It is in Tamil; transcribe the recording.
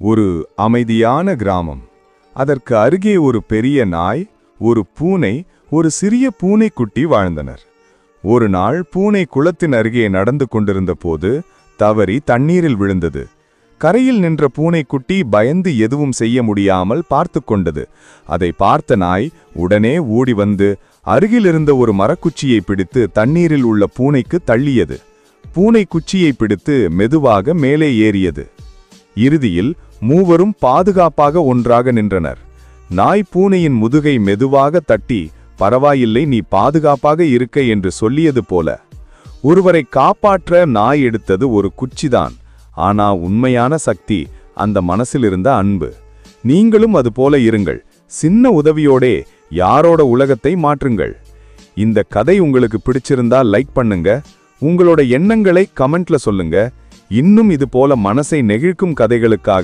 ஒரு அமைதியான கிராமம். அதற்கு அருகே ஒரு பெரிய நாய் ஒரு பூனை ஒரு சிறிய பூனைக்குட்டி வாழ்ந்தனர். ஒரு நாள் பூனை குளத்தின் அருகே நடந்து கொண்டிருந்த போது தவறி தண்ணீரில் விழுந்தது. கரையில் நின்ற பூனைக்குட்டி பயந்து எதுவும் செய்ய முடியாமல் பார்த்து கொண்டது. அதை பார்த்த நாய் உடனே ஓடி வந்து அருகிலிருந்த ஒரு மரக்குச்சியை பிடித்து தண்ணீரில் உள்ள பூனைக்கு தள்ளியது. பூனை குச்சியை பிடித்து மெதுவாக மேலே ஏறியது. இறுதியில் மூவரும் பாதுகாப்பாக ஒன்றாக நின்றனர். நாய் பூனையின் முதுகை மெதுவாக தட்டி பரவாயில்லை நீ பாதுகாப்பாக இருக்க என்று சொல்லியது போல. ஒருவரை காப்பாற்ற நாய் எடுத்தது ஒரு குச்சிதான். ஆனா உண்மையான சக்தி அந்த மனசிலிருந்த அன்பு. நீங்களும் அது போல இருங்கள். சின்ன உதவியோடே யாரோட உலகத்தை மாற்றுங்கள். இந்த கதை உங்களுக்கு பிடிச்சிருந்தா லைக் பண்ணுங்க. உங்களோட எண்ணங்களை கமெண்ட்ல சொல்லுங்க. இன்னும் இது போல மனசை நெகிழ்க்கும் கதைகளுக்காக